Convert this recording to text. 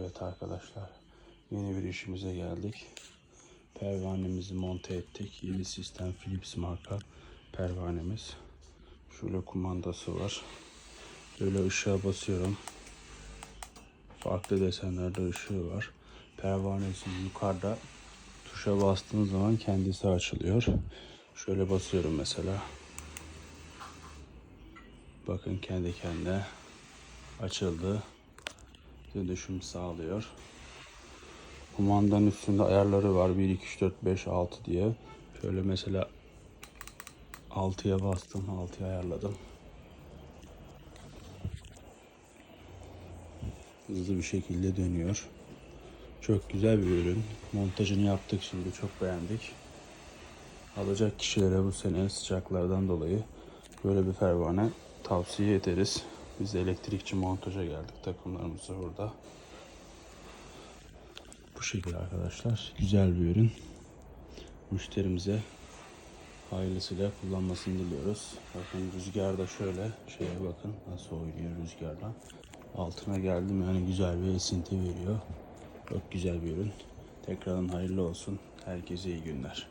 Evet arkadaşlar yeni bir işimize geldik. Pervanemizi monte ettik. Yeni sistem Philips marka pervanemiz. Şöyle kumandası var. Böyle ışığa basıyorum. Farklı desenlerde ışığı var. Pervanesi yukarıda tuşa bastığın zaman kendisi açılıyor. Şöyle basıyorum mesela. Bakın kendi kendine açıldı. Dönüşüm sağlıyor. Kumandanın üstünde ayarları var. 1, 2, 3, 4, 5, 6 diye. Şöyle mesela 6'ya bastım. 6'ya ayarladım. Hızlı bir şekilde dönüyor. Çok güzel bir ürün. Montajını yaptık şimdi. Çok beğendik. Alacak kişilere bu sene sıcaklardan dolayı böyle bir pervane tavsiye ederiz. Biz de elektrikçi montaja geldik. Takımlarımız da burada. Bu şekilde arkadaşlar. Güzel bir ürün. Müşterimize hayırlısıyla kullanmasını diliyoruz. Bakın rüzgarda şöyle şeye bakın nasıl oynuyor rüzgardan. Altına geldim yani güzel bir esinti veriyor. Çok güzel bir ürün. Tekrardan hayırlı olsun. Herkese iyi günler.